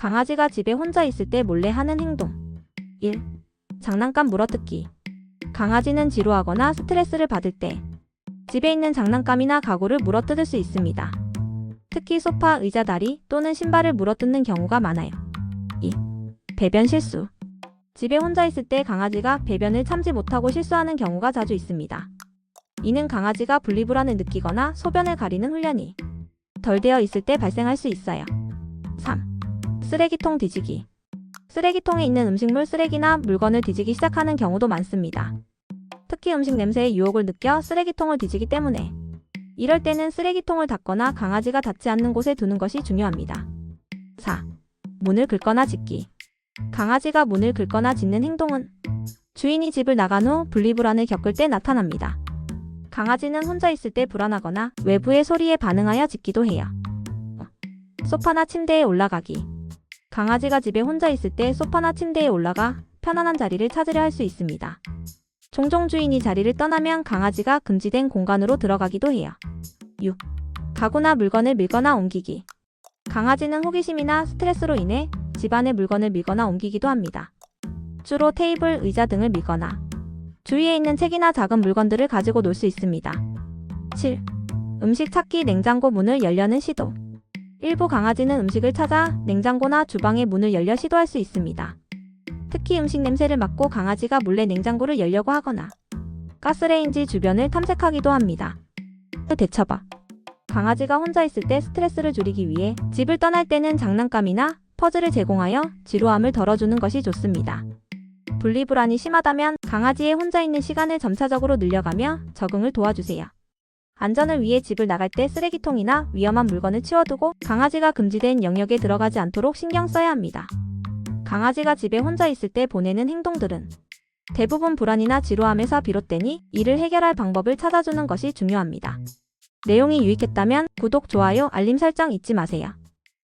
강아지가 집에 혼자 있을 때 몰래 하는 행동. 1. 장난감 물어뜯기. 강아지는 지루하거나 스트레스를 받을 때 집에 있는 장난감이나 가구를 물어뜯을 수 있습니다. 특히 소파, 의자 다리 또는 신발을 물어뜯는 경우가 많아요. 2. 배변 실수. 집에 혼자 있을 때 강아지가 배변을 참지 못하고 실수하는 경우가 자주 있습니다. 이는 강아지가 분리불안을 느끼거나 소변을 가리는 훈련이 덜 되어 있을 때 발생할 수 있어요. 3. 쓰레기통 뒤지기. 쓰레기통에 있는 음식물 쓰레기나 물건을 뒤지기 시작하는 경우도 많습니다. 특히 음식 냄새의 유혹을 느껴 쓰레기통을 뒤지기 때문에 이럴 때는 쓰레기통을 닫거나 강아지가 닿지 않는 곳에 두는 것이 중요합니다. 4. 문을 긁거나 짖기. 강아지가 문을 긁거나 짖는 행동은 주인이 집을 나간 후 분리불안을 겪을 때 나타납니다. 강아지는 혼자 있을 때 불안하거나 외부의 소리에 반응하여 짖기도 해요. 소파나 침대에 올라가기. 강아지가 집에 혼자 있을 때 소파나 침대에 올라가 편안한 자리를 찾으려 할 수 있습니다. 종종 주인이 자리를 떠나면 강아지가 금지된 공간으로 들어가기도 해요. 6. 가구나 물건을 밀거나 옮기기. 강아지는 호기심이나 스트레스로 인해 집안의 물건을 밀거나 옮기기도 합니다. 주로 테이블, 의자 등을 밀거나 주위에 있는 책이나 작은 물건들을 가지고 놀 수 있습니다. 7. 음식 찾기 냉장고 문을 열려는 시도. 일부 강아지는 음식을 찾아 냉장고나 주방의 문을 열려 시도할 수 있습니다. 특히 음식 냄새를 맡고 강아지가 몰래 냉장고를 열려고 하거나 가스레인지 주변을 탐색하기도 합니다. 대처법. 강아지가 혼자 있을 때 스트레스를 줄이기 위해 집을 떠날 때는 장난감이나 퍼즐을 제공하여 지루함을 덜어주는 것이 좋습니다. 분리불안이 심하다면 강아지의 혼자 있는 시간을 점차적으로 늘려가며 적응을 도와주세요. 안전을 위해 집을 나갈 때 쓰레기통이나 위험한 물건을 치워두고 강아지가 금지된 영역에 들어가지 않도록 신경 써야 합니다. 강아지가 집에 혼자 있을 때 보내는 행동들은 대부분 불안이나 지루함에서 비롯되니 이를 해결할 방법을 찾아주는 것이 중요합니다. 내용이 유익했다면 구독, 좋아요, 알림 설정 잊지 마세요.